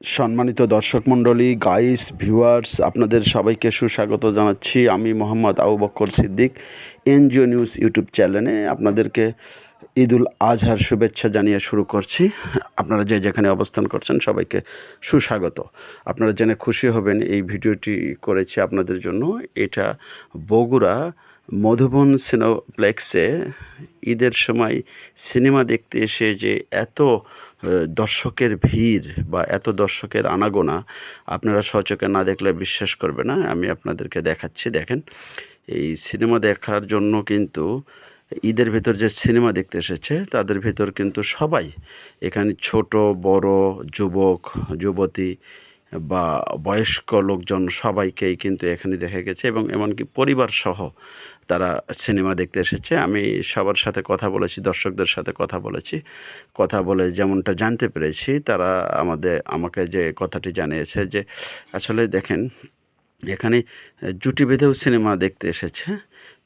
সম্মানিত দর্শক মণ্ডলী গাইস ভিউয়ার্স আপনাদের সবাইকে সুস্বাগত জানাচ্ছি। আমি Mohammad Abu Bakkar Siddique, NGO news YouTube চ্যানেলে আপনাদেরকে ঈদুল আজহার শুভেচ্ছা জানিয়ে শুরু করছি। আপনারা যে যেখানে অবস্থান করছেন, সবাইকে সুস্বাগত। আপনারা জেনে খুশি হবেন, এই ভিডিওটি করেছি আপনাদের জন্য। এটা বগুড়া মধুবন সিনেপ্লেক্সে ঈদের সময় সিনেমা দেখতে এসে যে এত দর্শকের ভিড় বা এত দর্শকের আনাগোনা আপনারা সচকে না দেখলে বিশ্বাস করবে না, আমি আপনাদেরকে দেখাচ্ছি। দেখেন, এই সিনেমা দেখার জন্য কিন্তু ঈদের ভেতর যে সিনেমা দেখতে এসেছে, তাদের ভেতর কিন্তু সবাই এখানে ছোট, বড়, যুবক, যুবতী বা বয়স্ক লোকজন সবাইকেই কিন্তু এখানে দেখা গেছে এবং এমনকি পরিবার সহ তারা সিনেমা দেখতে এসেছে। আমি সবার সাথে কথা বলেছি, দর্শকদের সাথে কথা বলেছি। কথা বলে যেমনটা জানতে পেরেছি, তারা আমাদের, আমাকে যে কথাটি জানিয়েছে যে, আসলে দেখেন, এখানে জুটি বেঁধেও সিনেমা দেখতে এসেছে,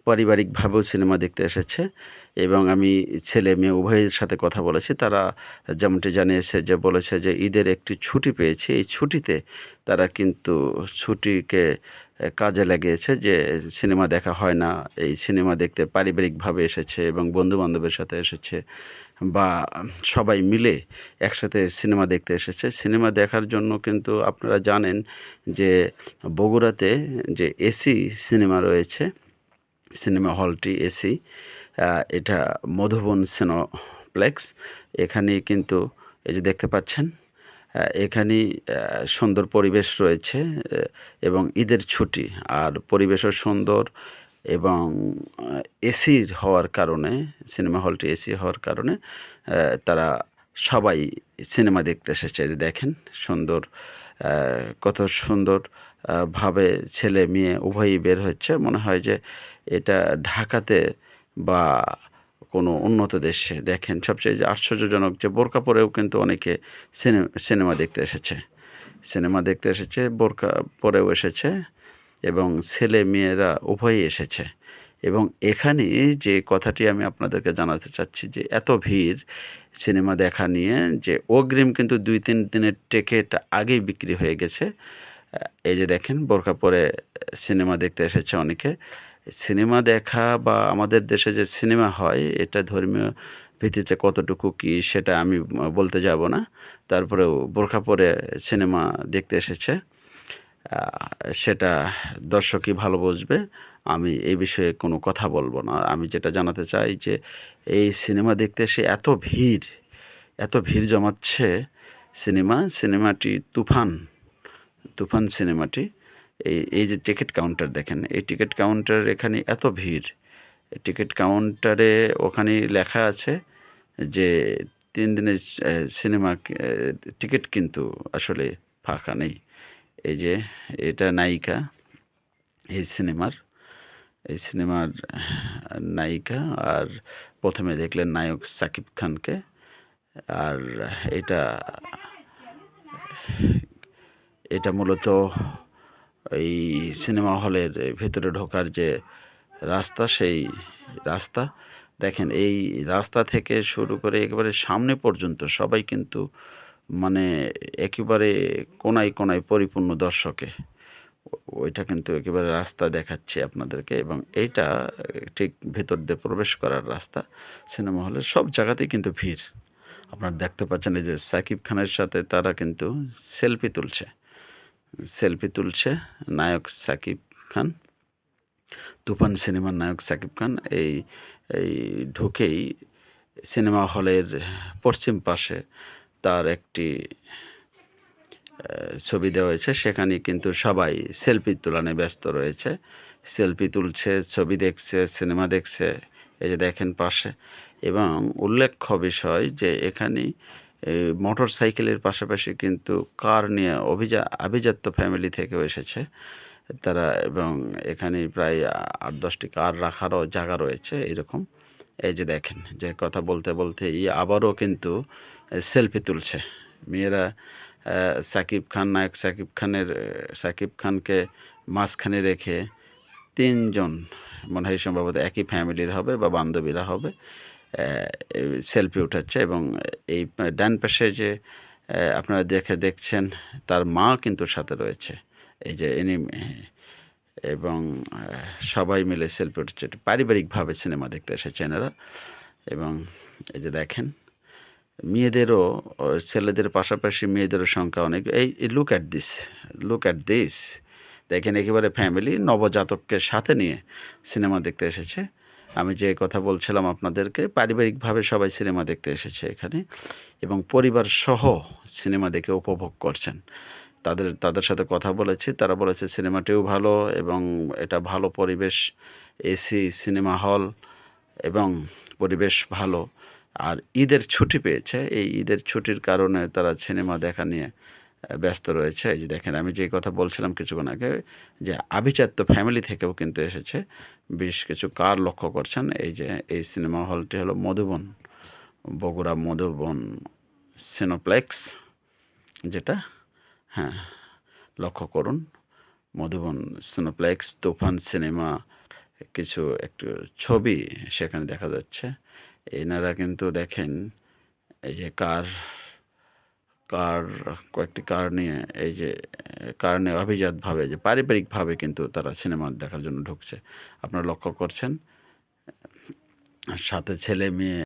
পারিবারিকভাবেও সিনেমা দেখতে এসেছে এবং আমি ছেলে মেয়ে উভয়ের সাথে কথা বলেছি। তারা যেমনটি জানিয়েছে যে, বলেছে যে, ঈদের একটি ছুটি পেয়েছি। এই ছুটিতে তারা কিন্তু ছুটিকে কাজে লাগিয়েছে যে, সিনেমা দেখা হয় না, এই সিনেমা দেখতে পারিবারিকভাবে এসেছে এবং বন্ধুবান্ধবের সাথে এসেছে বা সবাই মিলে একসাথে সিনেমা দেখতে এসেছে। সিনেমা দেখার জন্য কিন্তু আপনারা জানেন যে, বগুড়াতে যে এসি সিনেমা রয়েছে, সিনেমা হলটি এসি এটা মধুবন সিনোপ্লেক্স। এখানে কিন্তু এই যে দেখতে পাচ্ছেন এখানে সুন্দর পরিবেশ রয়েছে এবং ঈদের ছুটি। আর পরিবেশও সুন্দর এবং এসির হওয়ার কারণে, সিনেমা হলটি এসি হওয়ার কারণে তারা সবাই সিনেমা দেখতে এসেছে। দেখেন, সুন্দর কত সুন্দর ভাবে ছেলে মেয়ে উভয়ই বের হচ্ছে। মনে হয় যে এটা ঢাকাতে বা কোনো উন্নত দেশে দেখেন। সবচেয়ে যে আশ্চর্যজনক যে বোরকা পরেও কিন্তু অনেকে সিনেমা সিনেমা দেখতে এসেছে। সিনেমা দেখতে এসেছে, বোরকা পরেও এসেছে এবং ছেলে মেয়েরা উভয়ই এসেছে। এবং এখানে যে কথাটি আমি আপনাদেরকে জানাতে চাচ্ছি যে এত ভিড় সিনেমা দেখা নিয়ে যে অগ্রিম কিন্তু দুই তিন দিনের টিকিট আগেই বিক্রি হয়ে গেছে। এই যে দেখেন বোরকা পরে সিনেমা দেখতে এসেছে অনেকে। সিনেমা দেখা বা আমাদের দেশে যে সিনেমা হয়, এটা ধর্মীয় ভিত্তিতে কতটুকু কি সেটা আমি বলতে যাব না। তারপরেও বোরখা পরে সিনেমা দেখতে এসেছে। সেটা দর্শকই ভালো বুঝবে। আমি এই বিষয়ে কোনো কথা বলব না। আমি যেটা জানাতে চাই যে, এই সিনেমা দেখতে এসে এত ভিড় এত ভিড় জমাচ্ছে সিনেমা। সিনেমাটি তুফান তুফান সিনেমাটি। এই এই যে টিকিট কাউন্টার দেখেন, এই টিকিট কাউন্টার এখানে এত ভিড়। টিকিট কাউন্টারে ওখানে লেখা আছে যে তিন দিনের সিনেমা টিকিট কিন্তু আসলে ফাঁকা নেই। এই যে এটা নায়িকা, এই সিনেমার এই সিনেমার নায়িকা আর প্রথমে দেখলেন নায়ক সাকিব খানকে। আর এটা এটা মূলত এই সিনেমা হলের ভেতরে ঢোকার যে রাস্তা, সেই রাস্তা, দেখেন এই রাস্তা থেকে শুরু করে একেবারে সামনে পর্যন্ত সবাই কিন্তু মানে একেবারে কোনায় কোনায় পরিপূর্ণ দর্শকে। ওইটা কিন্তু একেবারে রাস্তা দেখাচ্ছি আপনাদেরকে এবং এইটা ঠিক ভেতর দিয়ে প্রবেশ করার রাস্তা সিনেমা হলের সব জায়গাতেই কিন্তু ভিড়। আপনারা দেখতে পাচ্ছেন এই যে সাকিব খানের সাথে তারা কিন্তু সেলফি তুলছে। সেলফি তুলছে নায়ক সাকিব খান। তুফান সিনেমার নায়ক সাকিব খান এই এই ঢুকেই সিনেমা হলের পশ্চিম পাশে তার একটি ছবি দেওয়া হয়েছে। সেখানে কিন্তু সবাই সেলফি তোলানে ব্যস্ত রয়েছে। সেলফি তুলছে, ছবি দেখছে, সিনেমা দেখছে, এই যে দেখেন পাশে। এবং উল্লেখ্য বিষয় যে এখানে মোটর সাইকেলের পাশাপাশি কিন্তু কার নিয়ে অভিজা, আভিজাত্য ফ্যামিলি থেকেও এসেছে। তারা এবং এখানে প্রায় আট দশটি কার রাখারও জায়গা রয়েছে এরকম। এই যে দেখেন, যে কথা বলতে বলতে ই আবারও কিন্তু সেলফি তুলছে। মেয়েরা সাকিব খান, নায়ক সাকিব খানের, সাকিব খানকে মাঝখানে রেখে তিনজন মনে হয় সম্ভবত একই ফ্যামিলির হবে বা বান্ধবীরা হবে। সেলফি উঠাচ্ছে এবং এই ডান পাশে যে আপনারা দেখে দেখছেন তার মা কিন্তু সাথে রয়েছে। এই যে এনি এবং সবাই মিলে সেলফি উঠছে পারিবারিকভাবে সিনেমা দেখতে এসেছে এনারা এবং এই যে দেখেন, মেয়েদেরও ছেলেদের পাশাপাশি মেয়েদেরও সংখ্যা অনেক। এই look at this look at this দেখেন একেবারে ফ্যামিলি নবজাতককে সাথে নিয়ে সিনেমা দেখতে এসেছে। আমি যে কথা বলছিলাম আপনাদেরকে, পারিবারিকভাবে সবাই সিনেমা দেখতে এসেছে এখানে এবং পরিবার সহ সিনেমা দেখে উপভোগ করছেন। তাদের তাদের সাথে কথা বলেছি, তারা বলেছে সিনেমাটিও ভালো এবং এটা ভালো পরিবেশ, এসি, সিনেমা হল এবং পরিবেশ ভালো। আর ঈদের ছুটি পেয়েছে, এই ঈদের ছুটির কারণে তারা সিনেমা দেখা নিয়ে ব্যস্ত রয়েছে। এই যে দেখেন, আমি যে কথা বলছিলাম কিছুক্ষণ আগে, যে আভিজাত্য ফ্যামিলি থেকেও কিন্তু এসেছে। বেশ কিছু কার লক্ষ্য করছেন? এই যে, এই সিনেমা হলটি হলো মধুবন, বগুড়া মধুবন সিনোপ্লেক্স যেটা হ্যাঁ লক্ষ্য করুন। মধুবন সিনোপ্লেক্স তুফান সিনেমা কিছু একটু ছবি সেখানে দেখা যাচ্ছে। এনারা কিন্তু দেখেন, এই যে কার কার, কয়েকটি কার নিয়ে এই যে, কার নিয়ে অভিজাতভাবে, যে পারিবারিকভাবে কিন্তু তারা সিনেমা দেখার জন্য ঢুকছে। আপনারা লক্ষ্য করছেন, সাথে ছেলে মেয়ে